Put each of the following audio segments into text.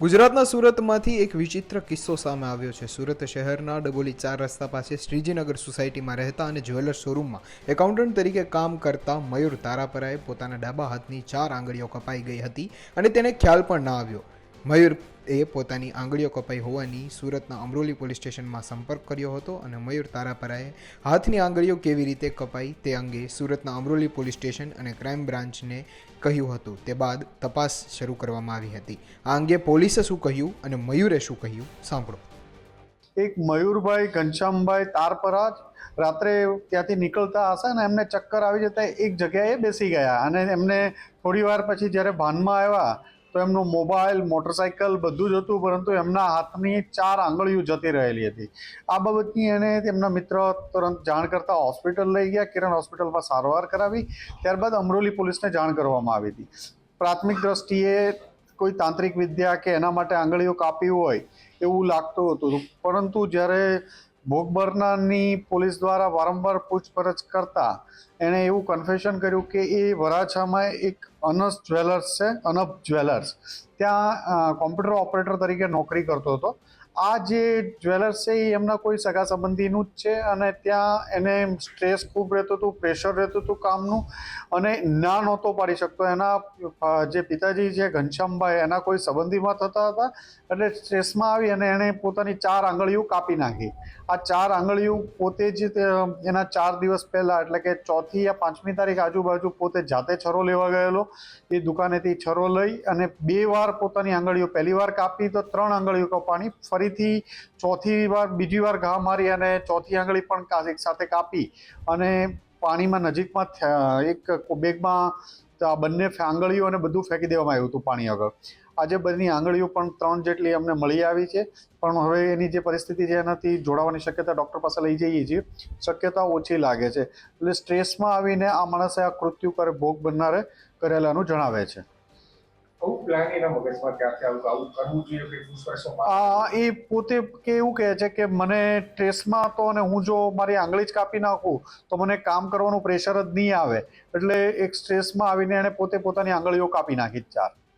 ગુજરાતના સુરતમાંથી એક વિચિત્ર કિસ્સો સામે આવ્યો છે. સુરત શહેરના ડબોલી ચાર રસ્તા પાસે શ્રીજીનગર સોસાયટીમાં રહેતા અને જ્વેલર્સ શોરૂમમાં એકાઉન્ટન્ટ તરીકે કામ કરતા મયુર તારાપરાએ પોતાના ડાબા હાથની ચાર આંગળીઓ કપાઈ ગઈ હતી અને તેને ખ્યાલ પણ ના આવ્યો. મયુર એ પોતાની આંગળીઓ કપાઈ હોવાની સુરતના અમરોલી પોલીસ સ્ટેશનમાં સંપર્ક કર્યો હતો અને મયુર તારાપરાએ હાથની આંગળીઓ કેવી રીતે કપાઈ તે અંગે સુરતના અમરોલી પોલીસ સ્ટેશન અને ક્રાઇમ બ્રાન્ચને કહ્યું હતું. તે બાદ તપાસ શરૂ કરવામાં આવી હતી. આ અંગે પોલીસે શું કહ્યું અને મયુરે શું કહ્યું, સાંભળો. એક મયુરભાઈ ઘનશ્યામભાઈ તારપરા રાત્રે ત્યાંથી નીકળતા હશે ને એમને ચક્કર આવી જતા એક જગ્યાએ બેસી ગયા અને એમને થોડી વાર પછી જ્યારે ભાનમાં આવ્યા તો એમનો મોબાઈલ મોટરસાઇકલ બધું જ હતું, પરંતુ એમના હાથની ચાર આંગળીઓ જતી રહેલી હતી. આ બાબતની એને તેમના મિત્ર તુરંત જાણ કરતા હોસ્પિટલ લઈ ગયા. કિરણ હોસ્પિટલમાં સારવાર કરાવી. ત્યારબાદ અમરોલી પોલીસને જાણ કરવામાં આવી હતી. પ્રાથમિક દ્રષ્ટિએ કોઈ તાંત્રિક વિદ્યા કે એના માટે આંગળીઓ કાપી હોય એવું લાગતું હતું. પરંતુ જ્યારે ભોગ બનનારની પોલીસ દ્વારા વારંવાર પૂછપરછ કરતા એણે એવું કન્ફેશન કર્યું કે એ વરાછામાં એક અનસ જ્વેલર્સ છે અનબ જ્વેલર્સ. ત્યાં કોમ્પ્યુટર ઓપરેટર તરીકે નોકરી કરતો હતો. આ જે જ્વેલર્સ છે એ એમના કોઈ સગા સંબંધીનું જ છે અને ત્યાં એને સ્ટ્રેસ ખૂબ રહેતું હતું, પ્રેશર રહેતું હતું કામનું અને ના નહોતો પાડી શકતો. એના જે પિતાજી છે, ઘનશ્યામભાઈ, એના કોઈ સંબંધીમાં થતા હતા એટલે સ્ટ્રેસમાં આવી અને એણે પોતાની ચાર આંગળીઓ કાપી નાખી. આ ચાર આંગળીઓ પોતે જ એના ચાર દિવસ પહેલાં એટલે કે ચોથી યા પાંચમી તારીખ આજુબાજુ પોતે જાતે છરો લેવા ગયેલો. એ દુકાનેથી છરો લઈ અને બે વાર પોતાની આંગળીઓ પહેલી વાર કાપી તો ત્રણ આંગળીઓ કપાણી ફરીથી ચોથી વાર, બીજી વાર ઘા મારી અને ચોથી આંગળી પણ એક સાથે કાપી અને પાણીમાં નજીકમાં એક બેગમાં આ બંને આંગળીઓ અને બધું ફેંકી દેવામાં આવ્યું હતું પાણી આગળ. આજે બધી આંગળીઓ પણ ત્રણ જેટલી અમને મળી આવી છે, પણ હવે એની જે પરિસ્થિતિ છે એનાથી જોડાવાની શક્યતા ડૉક્ટર પાસે લઈ જઈએ છીએ. શક્યતા ઓછી લાગે છે. એટલે સ્ટ્રેસમાં આવીને આ માણસે આ કૃત્યુ કરે ભોગ બનનારે કરેલાનું જણાવે છે. પ્લાન એના મગજમાં ક્યાંથી આવ્યું? આવું કરવું જોઈએ કે પૂછપરછો આ, એ પોતે કે એવું કહે છે કે મને સ્ટ્રેસમાં હતો અને હું જો મારી આંગળી જ કાપી નાખું, તો મને કામ કરવાનું પ્રેશર જ નહીં આવે. એટલે એક સ્ટ્રેસમાં આવીને એણે પોતે પોતાની આંગળીઓ કાપી નાખી ચાર.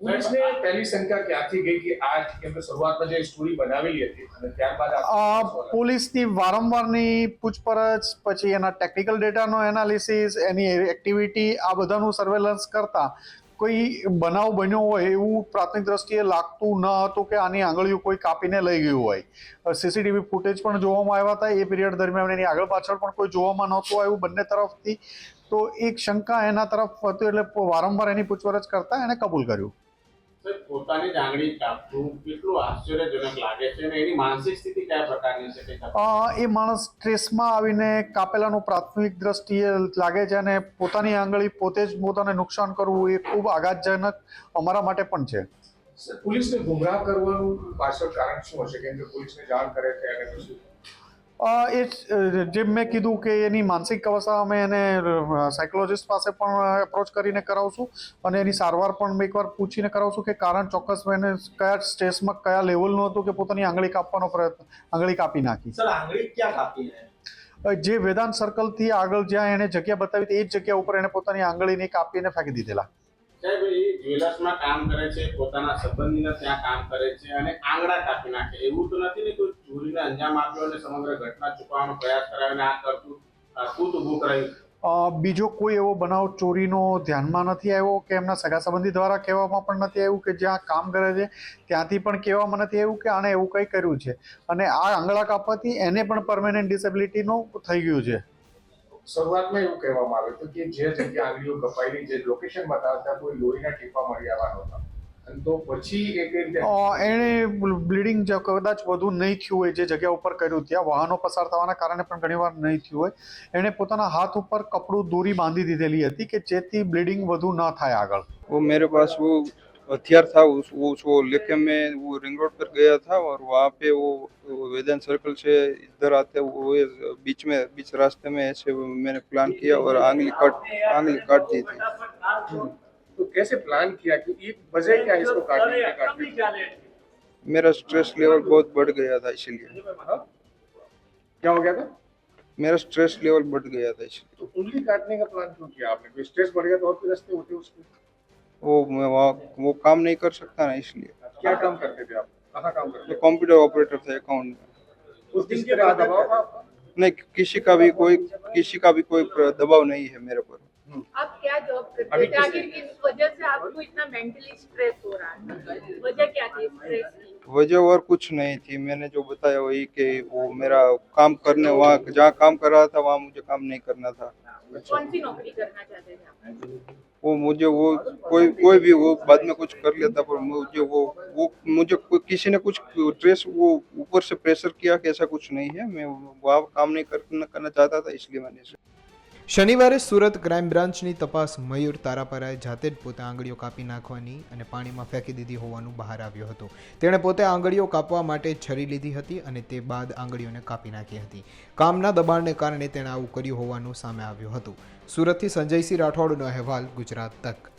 પોલીસને પહેલી શંકા ક્યાંથી ગઈ કે આ કેમ શરૂઆતમાં જે સ્ટોરી બનાવેલી હતી અને ત્યારબાદ આ આ પોલીસની વારંવારની પૂછપરછ પછી એના ટેકનિકલ ડેટાનો એનાલિસિસ એની એક્ટિવિટી આ બધાનું સર્વેલન્સ કરતા કોઈ બનાવ બન્યો હોય એવું પ્રાથમિક દ્રષ્ટિએ લાગતું ન હતું કે આની આંગળીઓ કોઈ કાપીને લઈ ગયું હોય. સીસીટીવી ફૂટેજ પણ જોવામાં આવ્યા હતા. એ પીરિયડ દરમિયાન એની આગળ પાછળ પણ કોઈ જોવામાં નહોતું આવ્યું બંને તરફથી. તો એક શંકા એના તરફ હતી એટલે વારંવાર એની પૂછપરછ કરતા એણે કબૂલ કર્યું. પોતાની આંગળી કાપવું કેટલું આશ્ચર્યજનક લાગે છે અને એની માનસિક સ્થિતિ કયા પ્રકારની છે એ માણસ સ્ટ્રેસમાં આવીને કાપેલાનું પ્રાથમિક દ્રષ્ટિએ લાગે છે અને પોતાની આંગળી પોતે જ પોતાને નુકસાન કરવું એ ખૂબ આઘાતજનક અમારા માટે પણ છે. પોલીસને ગુમરાહ કરવાનું પાછળ કારણ શું હશે? કેમ કે પોલીસને જાણ કરે છે અને પછી એ જ, જેમ મેં કીધું કે એની માનસિક અવસ્થા અમે એને સાયકોલોજિસ્ટ પાસે પણ એપ્રોચ કરીને કરાવશું. અને એની સારવાર પણ એકવાર પૂછીને કરાવશું કે કારણ ચોક્કસ એને કયા સ્ટેસમાં કયા લેવલનું હતું કે પોતાની આંગળી કાપવાનો પ્રયત્ન આંગળી કાપી નાખી. સર આંગળી ક્યાં કાપી જે વેદાંત સર્કલથી આગળ જ્યાં એને જગ્યા બતાવી હતી એ જ જગ્યા ઉપર એને પોતાની આંગળીને કાપીને ફેંકી દીધેલા. જ્વેલર્સમાં કામ કરે છે, પોતાના સંબંધીના ત્યાં કામ કરે છે અને આંગળા કાપી નાખે. એવું તો નથી ને કોઈ ચોરીને અંજામ આપ્યો અને સમગ્ર ઘટના છુપાવવાનો પ્રયાસ કરાવીને આ કરતું કૂત ઊભું કરાયું બીજો કોઈ એવો બનાવ ચોરીનો ધ્યાનમાં નથી આવ્યો કે એમના સગા સંબંધી દ્વારા કહેવામાં પણ નથી આવ્યું કે જ્યાં કામ કરે છે, ત્યાંથી પણ કહેવામાં નથી આવ્યું કે આણે એવું કંઈ કર્યું છે? અને આ આંગળા કાપવાથી એને પણ પરમેનન્ટ ડિસેબિલિટીનું થઈ ગયું છે. શરૂઆતમાં એવું કહેવામાં આવે હતું કે જે જગ્યા આંગળીઓ કપાયેલી જે લોકેશન બતાવતા કોઈ લોહીના ટીપા મળી આવવાના હતા. એને બ્લીડિંગ કદાચ વધુ નહીં થયું હોય જે જગ્યા ઉપર કર્યું ત્યાં વાહનો પસાર થવાના કારણે પણ ઘણીવાર નહીં થયું હોય. એણે પોતાના હાથ ઉપર કપડું દોરી બાંધી દીધેલી હતી કે જેથી બ્લીડિંગ વધુ ન થાય આગળ. ઓ મેરે પાસ हथियार था उस वो उसको लेके मैं वो रिंग रोड पर गया था और वहाँ पे वो, वो वेदांत सर्कल से इधर आते वो बीच में बीच रास्ते में ऐसे मैंने प्लान किया और आंगली काट आंगली काट दी थी। तो कैसे प्लान किया कि ये वजह क्या है इसको काटने की? मेरा स्ट्रेस लेवल बहुत बढ़ गया था इसलिए। हाँ? क्या हो गया था? मेरा स्ट्रेस लेवल बढ़ गया था इसलिए। तो उंगली काटने का प्लान क्यों किया आपने? कोई स्ट्रेस बढ़ गया तो और कोई रास्ते होते उसके वो वहाँ वो काम नहीं कर सकता ना इसलिए। क्या काम करते थे आप? कहाँ काम करते कंप्यूटर ऑपरेटर था अकाउंट में। उस दिन के बाद दबाव नहीं किसी का भी कोई किसी का भी कोई दबाव नहीं है मेरे पर। आप क्या जॉब करते थे? आखिर किस वजह से आपको इतना मेंटली स्ट्रेस हो रहा था? वजह क्या थी स्ट्रेस की? वजह और कुछ नहीं थी। मैंने जो बताया वही कि वो मेरा काम करने वहाँ जहाँ काम कर रहा था वहाँ मुझे काम नहीं करना था। कौन सी नौकरी करना चाहते थे आप? वो मुझे वो कोई कोई भी वो बाद में कुछ कर लेता पर मुझे वो वो मुझे कोई किसी ने कुछ ड्रेस वो ऊपर से प्रेशर किया कि ऐसा कुछ नहीं है मैं वहाँ काम नहीं करना करना चाहता था इसलिए मैंने इसे શનિવારે સુરત ક્રાઇમ બ્રાન્ચની તપાસ મયુર તારાપરાએ જાતે જ પોતે આંગળીઓ કાપી નાખવાની અને પાણીમાં ફેંકી દીધી હોવાનું બહાર આવ્યું હતું તેણે પોતે આંગળીઓ કાપવા માટે છરી લીધી હતી અને તે બાદ આંગળીઓને કાપી નાખી હતી કામના દબાણને કારણે તેણે આવું કર્યું હોવાનું સામે આવ્યું હતું સુરતથી સંજયસિંહ રાઠોડનો અહેવાલ ગુજરાત તક.